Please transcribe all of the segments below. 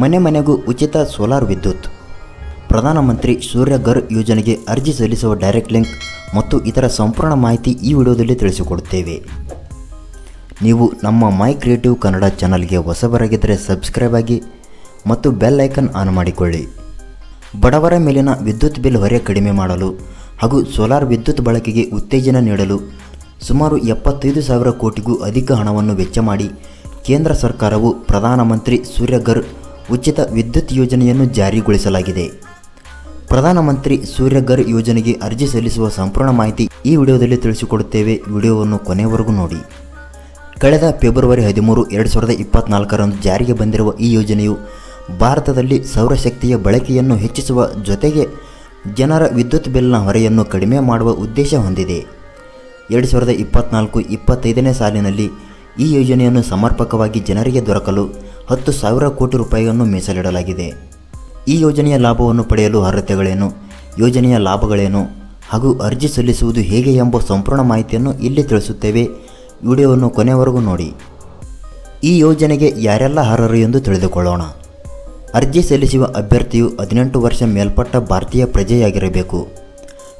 ಮನೆ ಮನೆಗೂ ಉಚಿತ ಸೋಲಾರ್ ವಿದ್ಯುತ್. ಪ್ರಧಾನಮಂತ್ರಿ ಸೂರ್ಯಘರ್ ಯೋಜನೆಗೆ ಅರ್ಜಿ ಸಲ್ಲಿಸುವ ಡೈರೆಕ್ಟ್ ಲಿಂಕ್ ಮತ್ತು ಇತರ ಸಂಪೂರ್ಣ ಮಾಹಿತಿ ಈ ವಿಡಿಯೋದಲ್ಲಿ ತಿಳಿಸಿಕೊಡುತ್ತೇವೆ. ನೀವು ನಮ್ಮ ಮೈ ಕ್ರಿಯೇಟಿವ್ ಕನ್ನಡ ಚಾನಲ್ಗೆ ಹೊಸಬರಾಗಿದ್ದರೆ ಸಬ್ಸ್ಕ್ರೈಬ್ ಆಗಿ ಮತ್ತು ಬೆಲ್ ಐಕನ್ ಆನ್ ಮಾಡಿಕೊಳ್ಳಿ. ಬಡವರ ಮೇಲಿನ ವಿದ್ಯುತ್ ಬಿಲ್ ಹೊರೆ ಕಡಿಮೆ ಮಾಡಲು ಹಾಗೂ ಸೋಲಾರ್ ವಿದ್ಯುತ್ ಬಳಕೆಗೆ ಉತ್ತೇಜನ ನೀಡಲು ಸುಮಾರು ಎಪ್ಪತ್ತೈದು ಸಾವಿರ ಕೋಟಿಗೂ ಅಧಿಕ ಹಣವನ್ನು ವೆಚ್ಚ ಮಾಡಿ ಕೇಂದ್ರ ಸರ್ಕಾರವು ಪ್ರಧಾನಮಂತ್ರಿ ಸೂರ್ಯಘರ್ ಉಚಿತ ವಿದ್ಯುತ್ ಯೋಜನೆಯನ್ನು ಜಾರಿಗೊಳಿಸಲಾಗಿದೆ. ಪ್ರಧಾನಮಂತ್ರಿ ಸೂರ್ಯಘರ್ ಯೋಜನೆಗೆ ಅರ್ಜಿ ಸಲ್ಲಿಸುವ ಸಂಪೂರ್ಣ ಮಾಹಿತಿ ಈ ವಿಡಿಯೋದಲ್ಲಿ ತಿಳಿಸಿಕೊಡುತ್ತೇವೆ. ವಿಡಿಯೋವನ್ನು ಕೊನೆಯವರೆಗೂ ನೋಡಿ. ಕಳೆದ ಫೆಬ್ರವರಿ ಹದಿಮೂರು, ಎರಡು ಸಾವಿರದ ಇಪ್ಪತ್ನಾಲ್ಕರಂದು ಜಾರಿಗೆ ಬಂದಿರುವ ಈ ಯೋಜನೆಯು ಭಾರತದಲ್ಲಿ ಸೌರಶಕ್ತಿಯ ಬಳಕೆಯನ್ನು ಹೆಚ್ಚಿಸುವ ಜೊತೆಗೆ ಜನರ ವಿದ್ಯುತ್ ಬಿಲ್ನ ಹೊರೆಯನ್ನು ಕಡಿಮೆ ಮಾಡುವ ಉದ್ದೇಶ ಹೊಂದಿದೆ. ಎರಡು ಸಾವಿರದ ಇಪ್ಪತ್ನಾಲ್ಕು, ಇಪ್ಪತ್ತೈದನೇ ಸಾಲಿನಲ್ಲಿ ಈ ಯೋಜನೆಯನ್ನು ಸಮರ್ಪಕವಾಗಿ ಜನರಿಗೆ ದೊರಕಲು ಹತ್ತು ಸಾವಿರ ಕೋಟಿ ರೂಪಾಯಿಯನ್ನು ಮೀಸಲಿಡಲಾಗಿದೆ. ಈ ಯೋಜನೆಯ ಲಾಭವನ್ನು ಪಡೆಯಲು ಅರ್ಹತೆಗಳೇನು, ಯೋಜನೆಯ ಲಾಭಗಳೇನು, ಹಾಗೂ ಅರ್ಜಿ ಸಲ್ಲಿಸುವುದು ಹೇಗೆ ಎಂಬ ಸಂಪೂರ್ಣ ಮಾಹಿತಿಯನ್ನು ಇಲ್ಲಿ ತಿಳಿಸುತ್ತೇವೆ. ವಿಡಿಯೋವನ್ನು ಕೊನೆಯವರೆಗೂ ನೋಡಿ. ಈ ಯೋಜನೆಗೆ ಯಾರೆಲ್ಲ ಅರ್ಹರು ಎಂದು ತಿಳಿದುಕೊಳ್ಳೋಣ. ಅರ್ಜಿ ಸಲ್ಲಿಸುವ ಅಭ್ಯರ್ಥಿಯು ಹದಿನೆಂಟು ವರ್ಷ ಮೇಲ್ಪಟ್ಟ ಭಾರತೀಯ ಪ್ರಜೆಯಾಗಿರಬೇಕು.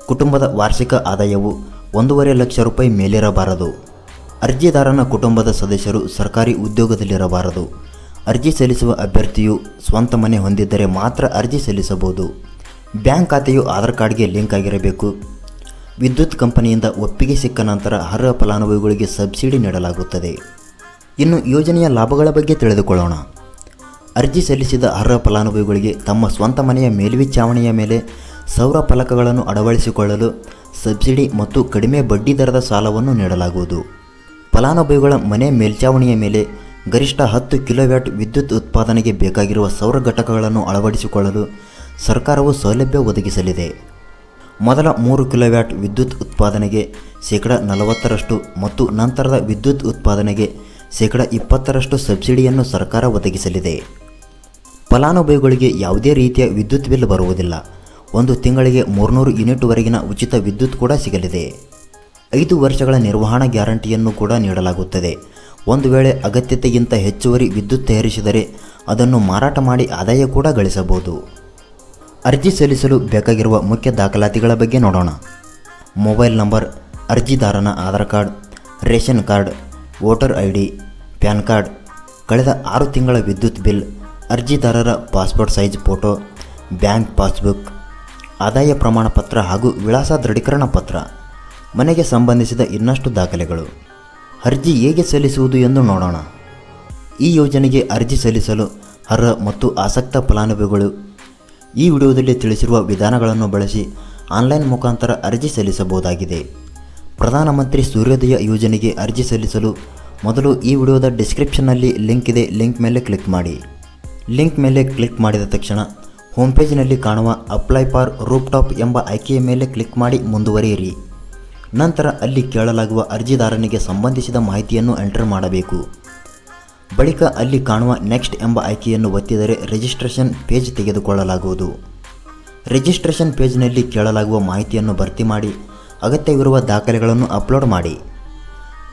ಕುಟುಂಬದ ವಾರ್ಷಿಕ ಆದಾಯವು ಒಂದೂವರೆ ಲಕ್ಷ ರೂಪಾಯಿ ಮೇಲಿರಬಾರದು. ಅರ್ಜಿದಾರನ ಕುಟುಂಬದ ಸದಸ್ಯರು ಸರ್ಕಾರಿ ಉದ್ಯೋಗದಲ್ಲಿರಬಾರದು. ಅರ್ಜಿ ಸಲ್ಲಿಸುವ ಅಭ್ಯರ್ಥಿಯು ಸ್ವಂತ ಮನೆ ಹೊಂದಿದ್ದರೆ ಮಾತ್ರ ಅರ್ಜಿ ಸಲ್ಲಿಸಬಹುದು. ಬ್ಯಾಂಕ್ ಖಾತೆಯು ಆಧಾರ್ ಕಾರ್ಡ್ಗೆ ಲಿಂಕ್ ಆಗಿರಬೇಕು. ವಿದ್ಯುತ್ ಕಂಪನಿಯಿಂದ ಒಪ್ಪಿಗೆ ಸಿಕ್ಕ ನಂತರ ಅರ್ಹ ಫಲಾನುಭವಿಗಳಿಗೆ ಸಬ್ಸಿಡಿ ನೀಡಲಾಗುತ್ತದೆ. ಇನ್ನು ಯೋಜನೆಯ ಲಾಭಗಳ ಬಗ್ಗೆ ತಿಳಿದುಕೊಳ್ಳೋಣ. ಅರ್ಜಿ ಸಲ್ಲಿಸಿದ ಅರ್ಹ ಫಲಾನುಭವಿಗಳಿಗೆ ತಮ್ಮ ಸ್ವಂತ ಮನೆಯ ಮೇಲ್ವಿಚಾವಣೆಯ ಮೇಲೆ ಸೌರ ಫಲಕಗಳನ್ನು ಅಳವಡಿಸಿಕೊಳ್ಳಲು ಸಬ್ಸಿಡಿ ಮತ್ತು ಕಡಿಮೆ ಬಡ್ಡಿ ದರದ ಸಾಲವನ್ನು ನೀಡಲಾಗುವುದು. ಫಲಾನುಭವಿಗಳ ಮನೆ ಮೇಲ್ಚಾವಣಿಯ ಮೇಲೆ ಗರಿಷ್ಠ ಹತ್ತು ಕಿಲೋವ್ಯಾಟ್ ವಿದ್ಯುತ್ ಉತ್ಪಾದನೆಗೆ ಬೇಕಾಗಿರುವ ಸೌರ ಘಟಕಗಳನ್ನು ಅಳವಡಿಸಿಕೊಳ್ಳಲು ಸರ್ಕಾರವು ಸೌಲಭ್ಯ ಒದಗಿಸಲಿದೆ. ಮೊದಲ ಮೂರು ಕಿಲೋವ್ಯಾಟ್ ವಿದ್ಯುತ್ ಉತ್ಪಾದನೆಗೆ ಶೇಕಡ ನಲವತ್ತರಷ್ಟು ಮತ್ತು ನಂತರದ ವಿದ್ಯುತ್ ಉತ್ಪಾದನೆಗೆ ಶೇಕಡ ಇಪ್ಪತ್ತರಷ್ಟು ಸಬ್ಸಿಡಿಯನ್ನು ಸರ್ಕಾರ ಒದಗಿಸಲಿದೆ. ಫಲಾನುಭವಿಗಳಿಗೆ ಯಾವುದೇ ರೀತಿಯ ವಿದ್ಯುತ್ ಬಿಲ್ ಬರುವುದಿಲ್ಲ. ಒಂದು ತಿಂಗಳಿಗೆ ಮೂರ್ನೂರು ಯೂನಿಟ್ವರೆಗಿನ ಉಚಿತ ವಿದ್ಯುತ್ ಕೂಡ ಸಿಗಲಿದೆ. ಐದು ವರ್ಷಗಳ ನಿರ್ವಹಣಾ ಗ್ಯಾರಂಟಿಯನ್ನು ಕೂಡ ನೀಡಲಾಗುತ್ತದೆ. ಒಂದು ವೇಳೆ ಅಗತ್ಯತೆಗಿಂತ ಹೆಚ್ಚುವರಿ ವಿದ್ಯುತ್ ತಯಾರಿಸಿದರೆ ಅದನ್ನು ಮಾರಾಟ ಮಾಡಿ ಆದಾಯ ಕೂಡ ಗಳಿಸಬಹುದು. ಅರ್ಜಿ ಸಲ್ಲಿಸಲು ಬೇಕಾಗಿರುವ ಮುಖ್ಯ ದಾಖಲಾತಿಗಳ ಬಗ್ಗೆ ನೋಡೋಣ. Mobile number, ಅರ್ಜಿದಾರನ Aadhaar card, ration card, voter I D PAN card, ಕಳೆದ ಆರು ತಿಂಗಳ ವಿದ್ಯುತ್ ಬಿಲ್, ಅರ್ಜಿದಾರರ passport size photo, bank passbook, ಆದಾಯ ಪ್ರಮಾಣ ಪತ್ರ ಹಾಗೂ ವಿಳಾಸ ದೃಢೀಕರಣ ಪತ್ರ. ಮನೆಗೆ ಸಂಬಂಧಿಸಿದ ಇನ್ನಷ್ಟು ದಾಖಲೆಗಳು. ಅರ್ಜಿ ಹೇಗೆ ಸಲ್ಲಿಸುವುದು ಎಂದು ನೋಡೋಣ. ಈ ಯೋಜನೆಗೆ ಅರ್ಜಿ ಸಲ್ಲಿಸಲು ಅರ್ಹ ಮತ್ತು ಆಸಕ್ತ ಫಲಾನುಭವಿಗಳು ಈ ವಿಡಿಯೋದಲ್ಲಿ ತಿಳಿಸಿರುವ ವಿಧಾನಗಳನ್ನು ಬಳಸಿ ಆನ್ಲೈನ್ ಮುಖಾಂತರ ಅರ್ಜಿ ಸಲ್ಲಿಸಬಹುದಾಗಿದೆ. ಪ್ರಧಾನಮಂತ್ರಿ ಸೂರ್ಯೋದಯ ಯೋಜನೆಗೆ ಅರ್ಜಿ ಸಲ್ಲಿಸಲು ಮೊದಲು ಈ ವಿಡಿಯೋದ ಡಿಸ್ಕ್ರಿಪ್ಷನ್ನಲ್ಲಿ ಲಿಂಕ್ ಇದೆ, ಲಿಂಕ್ ಮೇಲೆ ಕ್ಲಿಕ್ ಮಾಡಿ. ಲಿಂಕ್ ಮೇಲೆ ಕ್ಲಿಕ್ ಮಾಡಿದ ತಕ್ಷಣ ಹೋಮ್ ಪೇಜ್ನಲ್ಲಿ ಕಾಣುವ ಅಪ್ಲೈ ಫಾರ್ ರೂಪ್ ಟಾಪ್ ಎಂಬ ಆಯ್ಕೆಯ ಮೇಲೆ ಕ್ಲಿಕ್ ಮಾಡಿ ಮುಂದುವರಿಯಿರಿ. ನಂತರ ಅಲ್ಲಿ ಕೇಳಲಾಗುವ ಅರ್ಜಿದಾರನಿಗೆ ಸಂಬಂಧಿಸಿದ ಮಾಹಿತಿಯನ್ನು ಎಂಟರ್ ಮಾಡಬೇಕು. ಬಳಿಕ ಅಲ್ಲಿ ಕಾಣುವ ನೆಕ್ಸ್ಟ್ ಎಂಬ ಆಯ್ಕೆಯನ್ನು ಒತ್ತಿದರೆ ರಿಜಿಸ್ಟ್ರೇಷನ್ ಪೇಜ್ ತೆಗೆದುಕೊಳ್ಳಲಾಗುವುದು. ರಿಜಿಸ್ಟ್ರೇಷನ್ ಪೇಜ್ನಲ್ಲಿ ಕೇಳಲಾಗುವ ಮಾಹಿತಿಯನ್ನು ಭರ್ತಿ ಮಾಡಿ ಅಗತ್ಯವಿರುವ ದಾಖಲೆಗಳನ್ನು ಅಪ್ಲೋಡ್ ಮಾಡಿ.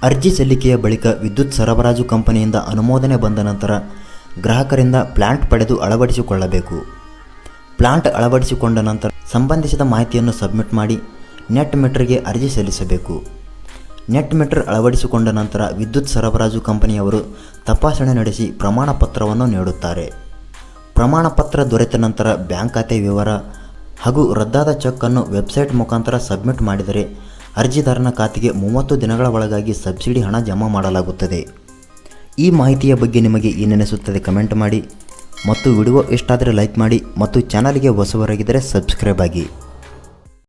ಅರ್ಜಿ ಸಲ್ಲಿಕೆಯ ಬಳಿಕ ವಿದ್ಯುತ್ ಸರಬರಾಜು ಕಂಪನಿಯಿಂದ ಅನುಮೋದನೆ ಬಂದ ನಂತರ ಗ್ರಾಹಕರಿಂದ ಪ್ಲಾಂಟ್ ಪಡೆದು ಅಳವಡಿಸಿಕೊಳ್ಳಬೇಕು. ಪ್ಲಾಂಟ್ ಅಳವಡಿಸಿಕೊಂಡ ನಂತರ ಸಂಬಂಧಿಸಿದ ಮಾಹಿತಿಯನ್ನು ಸಬ್ಮಿಟ್ ಮಾಡಿ ನೆಟ್ ಮೀಟರ್ಗೆ ಅರ್ಜಿ ಸಲ್ಲಿಸಬೇಕು. ನೆಟ್ ಮೀಟರ್ ಅಳವಡಿಸಿಕೊಂಡ ನಂತರ ವಿದ್ಯುತ್ ಸರಬರಾಜು ಕಂಪನಿಯವರು ತಪಾಸಣೆ ನಡೆಸಿ ಪ್ರಮಾಣ ಪತ್ರವನ್ನು ನೀಡುತ್ತಾರೆ. ಪ್ರಮಾಣ ಪತ್ರ ದೊರೆತ ನಂತರ ಬ್ಯಾಂಕ್ ಖಾತೆ ವಿವರ ಹಾಗೂ ರದ್ದಾದ ಚೆಕ್ ಅನ್ನು ವೆಬ್ಸೈಟ್ ಮುಖಾಂತರ ಸಬ್ಮಿಟ್ ಮಾಡಿದರೆ ಅರ್ಜಿದಾರನ ಖಾತೆಗೆ ಮೂವತ್ತು ದಿನಗಳ ಒಳಗಾಗಿ ಸಬ್ಸಿಡಿ ಹಣ ಜಮಾ ಮಾಡಲಾಗುತ್ತದೆ. ಈ ಮಾಹಿತಿಯ ಬಗ್ಗೆ ನಿಮಗೆ ಏನೆನಿಸುತ್ತದೆ ಕಮೆಂಟ್ ಮಾಡಿ ಮತ್ತು ವಿಡಿಯೋ ಇಷ್ಟಾದರೆ ಲೈಕ್ ಮಾಡಿ ಮತ್ತು ಚಾನಲ್ಗೆ ಹೊಸವರಾಗಿದ್ದರೆ ಸಬ್ಸ್ಕ್ರೈಬ್ ಆಗಿ.